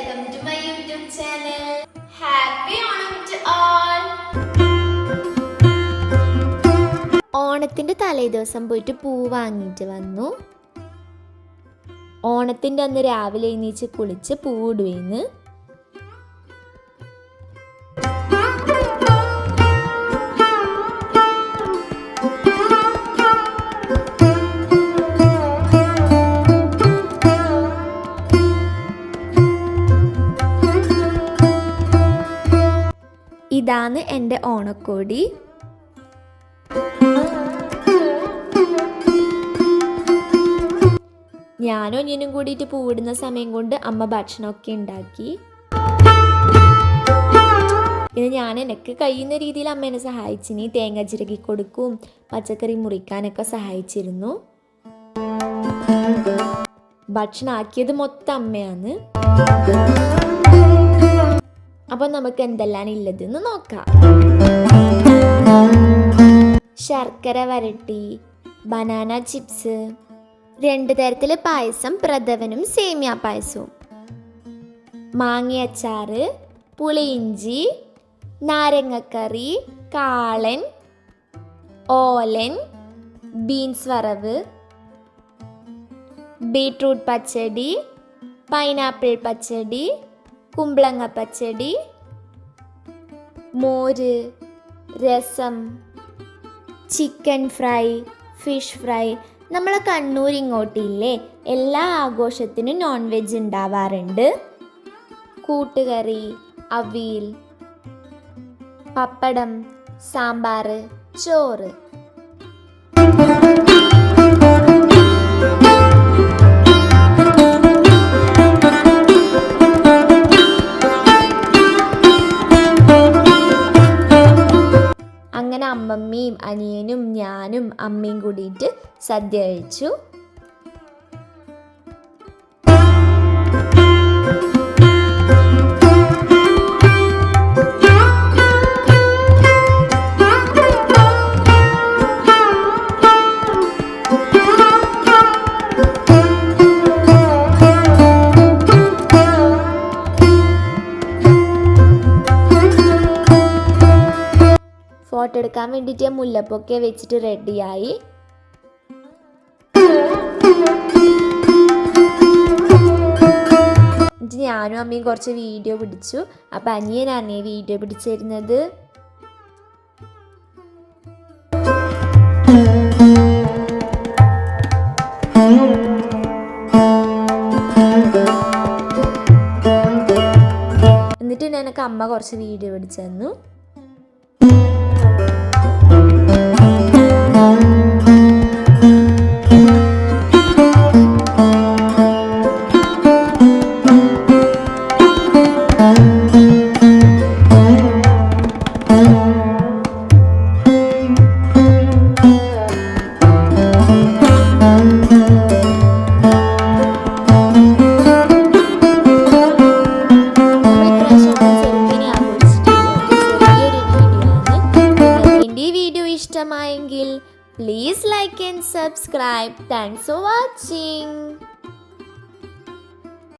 Welcome to my YouTube channel happy Onam to all ഓണത്തിന്റെ തലേദിവസം പോയിട്ട് പൂ വാങ്ങിയിട്ട് വന്നു. ഓണത്തിന്റെ അന്ന് രാവിലെ എണീച്ച് കുളിച്ച് പൂവിടുവേന്ന് ഇതാണ് എന്റെ ഓണക്കോടി. ഞാനും അനിയനും കൂടിയിട്ട് പൂവിടുന്ന സമയം കൊണ്ട് അമ്മ ഭക്ഷണമൊക്കെ ഉണ്ടാക്കി. പിന്നെ ഞാൻ എനിക്ക് കഴിയുന്ന രീതിയിൽ അമ്മേനെ സഹായിച്ചിനി തേങ്ങ ചിരകി കൊടുക്കും പച്ചക്കറി മുറിക്കാനൊക്കെ സഹായിച്ചിരുന്നു. ഭക്ഷണം ആക്കിയത് മൊത്തം അമ്മയാണ്. അപ്പൊ നമുക്ക് എന്തെല്ലാം ഉള്ളതെന്ന് നോക്കാം. ശർക്കര വരട്ടി ബനാന ചിപ്സ് രണ്ട് തരത്തിലെ പായസം പ്രഥവനും സേമിയ പായസവും. മാങ്ങയച്ചാറ് പുളിയിഞ്ചി നാരങ്ങക്കറി കാളൻ ഓലൻ ബീൻസ് വറവ് ബീട്രൂട്ട് പച്ചടി പൈനാപ്പിൾ പച്ചടി കുമ്പളങ്ങ പച്ചടി മോര് രസം ചിക്കൻ ഫ്രൈ ഫിഷ് ഫ്രൈ. നമ്മളെ കണ്ണൂർ ഇങ്ങോട്ടില്ലേ? എല്ലാ ആഘോഷത്തിനും നോൺ വെജ് ഉണ്ടാവാറുണ്ട്. കൂട്ടുകറി അവിയൽ പപ്പടം സാമ്പാർ ചോറ്. അങ്ങനെ അമ്മമ്മയും അനിയനും ഞാനും അമ്മയും കൂടിയിട്ട് സദ്യ കഴിച്ചു. ഫോട്ടോ എടുക്കാൻ വേണ്ടിയിട്ട് ഞാൻ മുല്ലപ്പൊക്കെ വെച്ചിട്ട് റെഡിയായി ഞാനും അമ്മയും കുറച്ച് വീഡിയോ പിടിച്ചു. അപ്പം അനിയനാണ് ഈ വീഡിയോ പിടിച്ചിരുന്നത് എന്നിട്ട് എനിക്ക് അമ്മ കുറച്ച് വീഡിയോ പിടിച്ചു തന്നു. ഇഷ്ടമായെങ്കിൽ please like and subscribe thanks for watching